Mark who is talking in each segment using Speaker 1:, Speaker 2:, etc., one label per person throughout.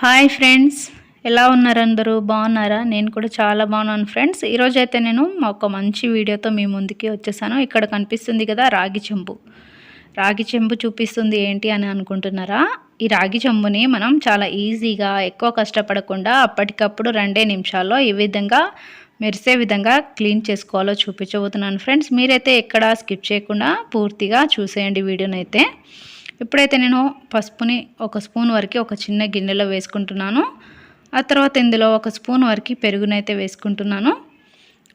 Speaker 1: Hi friends ఎలా ఉన్నారు అందరూ? బాగున్నారా? నేను కూడా చాలా బాగున్నాను ఫ్రెండ్స్ ఈరోజు అయితే నేను ఒక మంచి వీడియోతో మీ ముందుకి వచ్చేసాను. ఇక్కడ కనిపిస్తుంది కదా రాగి చెంబు. రాగి చెంబు చూపిస్తుంది ఏంటి అని అనుకుంటున్నారా? ఈ రాగి చెంబుని మనం చాలా ఈజీగా ఎక్కువ కష్టపడకుండా అప్పటికప్పుడు రెండే నిమిషాల్లో ఈ విధంగా మెరిసే విధంగా క్లీన్ చేసుకోవాలో చూపించబోతున్నాను ఫ్రెండ్స్ మీరైతే ఎక్కడ స్కిప్ చేయకుండా పూర్తిగా చూసేయండి వీడియోనైతే. ఇప్పుడైతే నేను పసుపుని ఒక స్పూన్ వరకు ఒక చిన్న గిన్నెలో వేసుకుంటున్నాను ఆ తర్వాత ఇందులో ఒక స్పూన్ వరకు పెరుగునైతే వేసుకుంటున్నాను.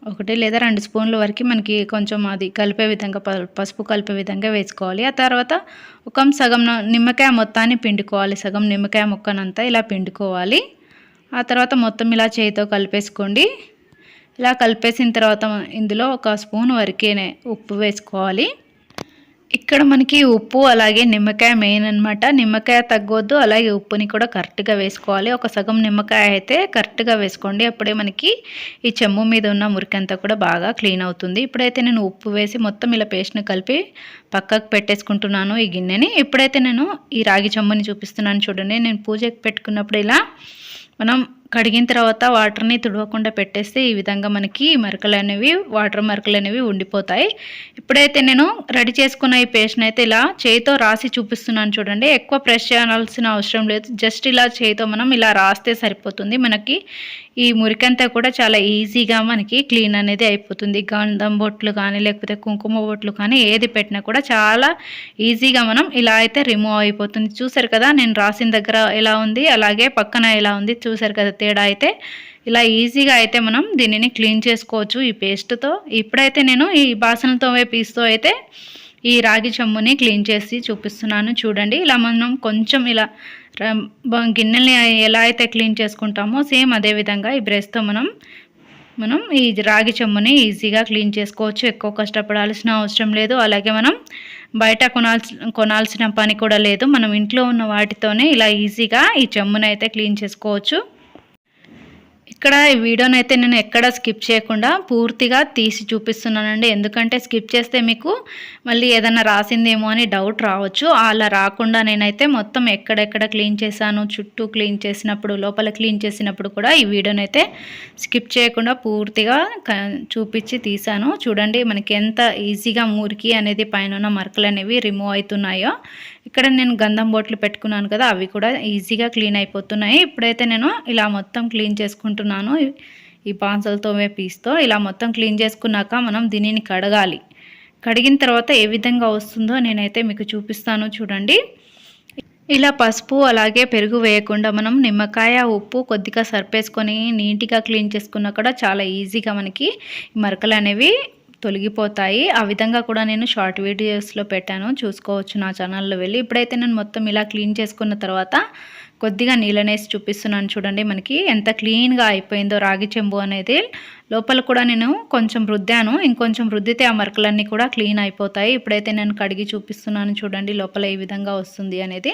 Speaker 1: ఒకటి లేదా రెండు స్పూన్ల వరకు మనకి కొంచెం అది కలిపే విధంగా పసుపు కలిపే విధంగా వేసుకోవాలి. ఆ తర్వాత ఒక సగం నిమ్మకాయ మొత్తాన్ని పిండుకోవాలి. సగం నిమ్మకాయ ముక్కనంతా ఇలా పిండుకోవాలి. ఆ తర్వాత మొత్తం ఇలా చేయితో కలిపేసుకోండి. ఇలా కలిపేసిన తర్వాత ఇందులో ఒక స్పూన్ వరకే ఉప్పు వేసుకోవాలి. ఇక్కడ మనకి ఉప్పు అలాగే నిమ్మకాయ మెయిన్ అనమాట నిమ్మకాయ తగ్గొద్దు అలాగే ఉప్పుని కూడా కరెక్ట్గా వేసుకోవాలి. ఒక సగం నిమ్మకాయ అయితే కరెక్ట్గా వేసుకోండి. అప్పుడే మనకి ఈ చెమ్ము మీద ఉన్న మురికంతా కూడా బాగా క్లీన్ అవుతుంది. ఇప్పుడైతే నేను ఉప్పు వేసి మొత్తం ఇలా పేస్ట్ని కలిపి పక్కకు పెట్టేసుకుంటున్నాను ఈ గిన్నెని. ఇప్పుడైతే నేను ఈ రాగి చెమ్ముని చూపిస్తున్నాను చూడండి. నేను పూజకి పెట్టుకున్నప్పుడు ఇలా మనం కడిగిన తర్వాత వాటర్ని తుడవకుండా పెట్టేస్తే ఈ విధంగా మనకి మరకలు అనేవి వాటర్ మరకలు అనేవి ఉండిపోతాయి. ఇప్పుడైతే నేను రెడీ చేసుకున్న ఈ పేస్ట్ని అయితే ఇలా చేయితో రాసి చూపిస్తున్నాను చూడండి. ఎక్కువ ప్రెస్ చేయాల్సిన అవసరం లేదు. జస్ట్ ఇలా చేయితో మనం ఇలా రాస్తే సరిపోతుంది. మనకి ఈ మురికంతా కూడా చాలా ఈజీగా మనకి క్లీన్ అనేది అయిపోతుంది. గంధం బొట్లు కానీ లేకపోతే కుంకుమ బొట్లు కానీ ఏది పెట్టినా కూడా చాలా ఈజీగా మనం ఇలా అయితే రిమూవ్ అయిపోతుంది. చూసారు కదా నేను రాసిన దగ్గర ఎలా ఉంది? అలాగే పక్కన ఎలా ఉంది? చూసారు కదా తేడా అయితే ఇలా ఈజీగా అయితే మనం దీనిని క్లీన్ చేసుకోవచ్చు ఈ పేస్ట్తో. ఇప్పుడైతే నేను ఈ బాసనతో పీస్తో అయితే ఈ రాగి చెమ్ముని క్లీన్ చేసి చూపిస్తున్నాను చూడండి. ఇలా మనం కొంచెం ఇలా గిన్నెల్ని ఎలా అయితే క్లీన్ చేసుకుంటామో సేమ్ అదే విధంగా ఈ బ్రష్తో మనం మనం ఈ రాగి చెమ్ముని ఈజీగా క్లీన్ చేసుకోవచ్చు. ఎక్కువ కష్టపడాల్సిన అవసరం లేదు. అలాగే మనం బయట కొనాల్సి కొనాల్సిన పని కూడా లేదు. మనం ఇంట్లో ఉన్న వాటితోనే ఇలా ఈజీగా ఈ చెమ్మునైతే అయితే క్లీన్ చేసుకోవచ్చు. ఇక్కడ ఈ వీడియోని అయితే నేను ఎక్కడ స్కిప్ చేయకుండా పూర్తిగా తీసి చూపిస్తున్నానండి. ఎందుకంటే స్కిప్ చేస్తే మీకు మళ్ళీ ఏదైనా రాసిందేమో అని డౌట్ రావచ్చు. అలా రాకుండా నేనైతే మొత్తం ఎక్కడెక్కడ క్లీన్ చేశాను చుట్టూ క్లీన్ చేసినప్పుడు లోపల క్లీన్ చేసినప్పుడు కూడా ఈ వీడియోని అయితే స్కిప్ చేయకుండా పూర్తిగా చూపించి తీసాను చూడండి మనకి ఎంత ఈజీగా మురికి అనేది పైన మరకలు అనేవి రిమూవ్ అవుతున్నాయో. ఇక్కడ నేను గంధం బోట్లు పెట్టుకున్నాను కదా అవి కూడా ఈజీగా క్లీన్ అయిపోతున్నాయి. ఇప్పుడైతే నేను ఇలా మొత్తం క్లీన్ చేసుకుంటున్నాను. ఈ పాన్సల్తో పీస్తో ఇలా మొత్తం క్లీన్ చేసుకున్నాక మనం దీనిని కడగాలి. కడిగిన తర్వాత ఏ విధంగా వస్తుందో నేనైతే మీకు చూపిస్తాను చూడండి. ఇలా పసుపు అలాగే పెరుగు వేయకుండా మనం నిమ్మకాయ ఉప్పు కొద్దిగా సర్పేసుకొని నీట్గా క్లీన్ చేసుకున్నా కూడా చాలా ఈజీగా మనకి మరకలు అనేవి తొలగిపోతాయి. ఆ విధంగా కూడా నేను షార్ట్ వీడియోస్లో పెట్టాను. చూసుకోవచ్చు నా ఛానల్లో వెళ్ళి. ఇప్పుడైతే నేను మొత్తం ఇలా క్లీన్ చేసుకున్న తర్వాత కొద్దిగా నీళ్ళనేసి చూపిస్తున్నాను చూడండి మనకి. ఎంత క్లీన్గా అయిపోయిందో రాగి చెంబు అనేది. లోపల కూడా నేను కొంచెం రుద్దాను. ఇంకొంచెం రుద్దితే ఆ మరకలన్నీ కూడా క్లీన్ అయిపోతాయి. ఇప్పుడైతే నేను కడిగి చూపిస్తున్నాను చూడండి లోపల ఈ విధంగా వస్తుంది అనేది.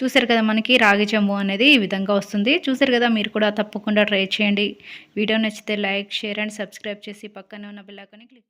Speaker 1: చూసారు కదా మనకి రాగి చెంబు అనేది ఈ విధంగా వస్తుంది. చూసారు కదా మీరు కూడా తప్పకుండా ట్రై చేయండి. వీడియో నచ్చితే లైక్ షేర్ అండ్ సబ్స్క్రైబ్ చేసి పక్కనే ఉన్న బిల్లాకొని క్లిక్